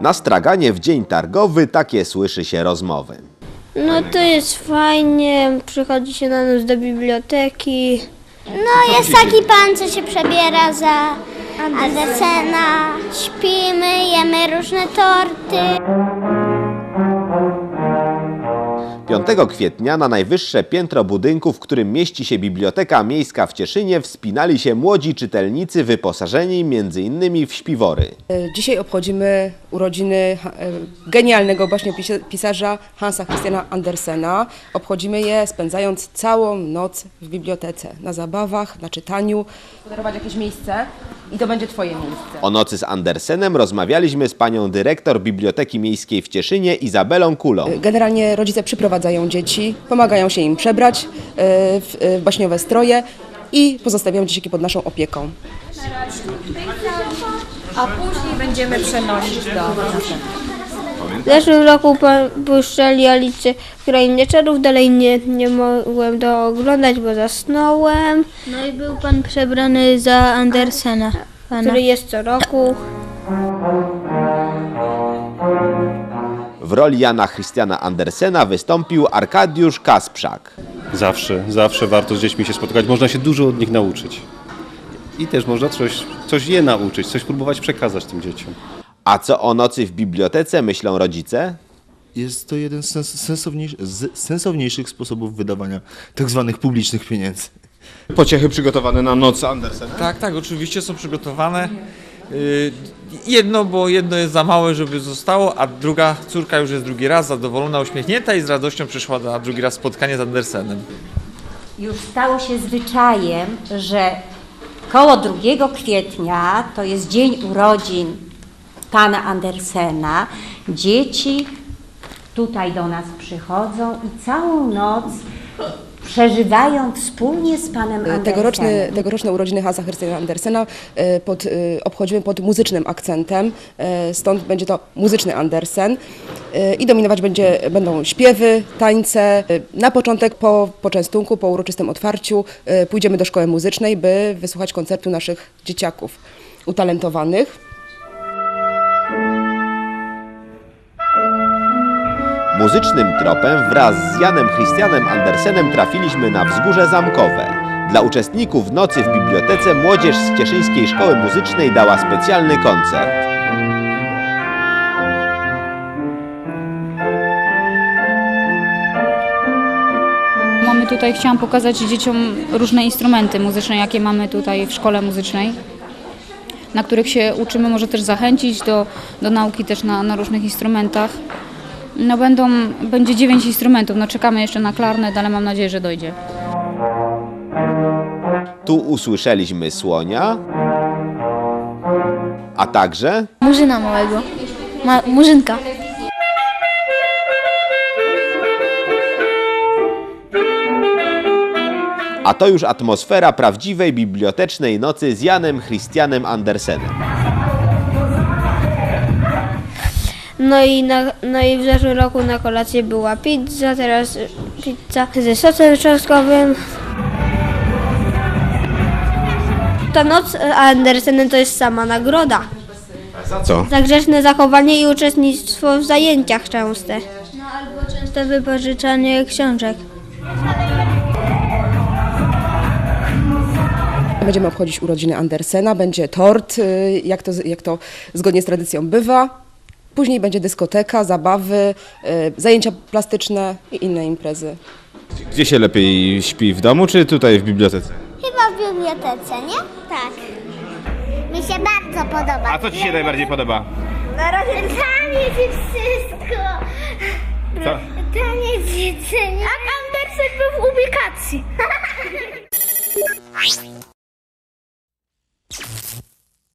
Na straganie w dzień targowy takie słyszy się rozmowy. No to jest fajnie, przychodzi się na noc do biblioteki. No jest taki pan, co się przebiera za Andersena. Śpimy, jemy różne torty. 5 kwietnia na najwyższe piętro budynku, w którym mieści się Biblioteka Miejska w Cieszynie, wspinali się młodzi czytelnicy wyposażeni m.in. w śpiwory. E, Dzisiaj obchodzimy urodziny e, genialnego właśnie pisarza Hansa Christiana Andersena. Obchodzimy je spędzając całą noc w bibliotece, na zabawach, na czytaniu. Podarować jakieś miejsce i to będzie Twoje miejsce. O nocy z Andersenem rozmawialiśmy z panią dyrektor Biblioteki Miejskiej w Cieszynie Izabelą Kulą. Generalnie rodzice przyprowadzają dzieci, pomagają się im przebrać e, w e, w baśniowe stroje i pozostawiają dzieciaki pod naszą opieką. a później będziemy przenosić do W zeszłym roku puszczali Alicję w Krainie Czarów, dalej nie, nie mogłem to oglądać, bo zasnąłem, No i był pan przebrany za Andersena. Pana. który jest co roku. W roli Jana Christiana Andersena wystąpił Arkadiusz Kasprzak. Zawsze, zawsze warto z dziećmi się spotkać. Można się dużo od nich nauczyć. I też można coś, coś je nauczyć, coś próbować przekazać tym dzieciom. A co o nocy w bibliotece myślą rodzice? Jest to jeden z sens- sensowniejszy, z sensowniejszych sposobów wydawania tak zwanych publicznych pieniędzy. Pociechy przygotowane na noc Andersena. Tak, tak, oczywiście są przygotowane. Yy, Jedno, bo jedno jest za małe, żeby zostało, a druga córka już jest drugi raz zadowolona, uśmiechnięta i z radością przyszła na drugi raz spotkanie z Andersenem. Już stało się zwyczajem, że koło 2 kwietnia to jest dzień urodzin pana Andersena. Dzieci tutaj do nas przychodzą i całą noc przeżywają wspólnie z panem Andersenem. Tegoroczny, tegoroczne urodziny Hansa Christiana Andersena e, pod, e, obchodzimy pod muzycznym akcentem, e, stąd będzie to muzyczny Andersen e, i dominować będzie, będą śpiewy, tańce. E, Na początek po poczęstunku, po uroczystym otwarciu e, pójdziemy do szkoły muzycznej, by wysłuchać koncertu naszych dzieciaków utalentowanych. Muzycznym tropem wraz z Janem Christianem Andersenem trafiliśmy na wzgórze zamkowe. Dla uczestników nocy w bibliotece młodzież z Cieszyńskiej Szkoły Muzycznej dała specjalny koncert. Mamy tutaj, chciałam pokazać dzieciom różne instrumenty muzyczne, jakie mamy tutaj w szkole muzycznej, na których się uczymy, może też zachęcić do, do nauki też na, na różnych instrumentach. No będą, będzie dziewięć instrumentów, no czekamy jeszcze na klarnet, ale mam nadzieję, że dojdzie. Tu usłyszeliśmy słonia, a także Murzyna małego. Ma, murzynka. a to już atmosfera prawdziwej bibliotecznej nocy z Janem Christianem Andersenem. No i, na, no i w zeszłym roku na kolację była pizza, teraz pizza ze sosem czosnkowym. Ta noc z Andersenem to jest sama nagroda. Za co? Za grzeczne zachowanie i uczestnictwo w zajęciach częste. No albo często wypożyczanie książek. Będziemy obchodzić urodziny Andersena, będzie tort, y, jak to, jak to zgodnie z tradycją bywa. Później będzie dyskoteka, zabawy, y, zajęcia plastyczne i inne imprezy. Gdzie się lepiej śpi? W domu czy tutaj w bibliotece? Chyba w bibliotece, nie? Tak. Mi się bardzo podoba. A co Ci się najbardziej podoba? Na razie taniec i wszystko. Co? Taniec, jedzenie. A Andersen był w ubikacji.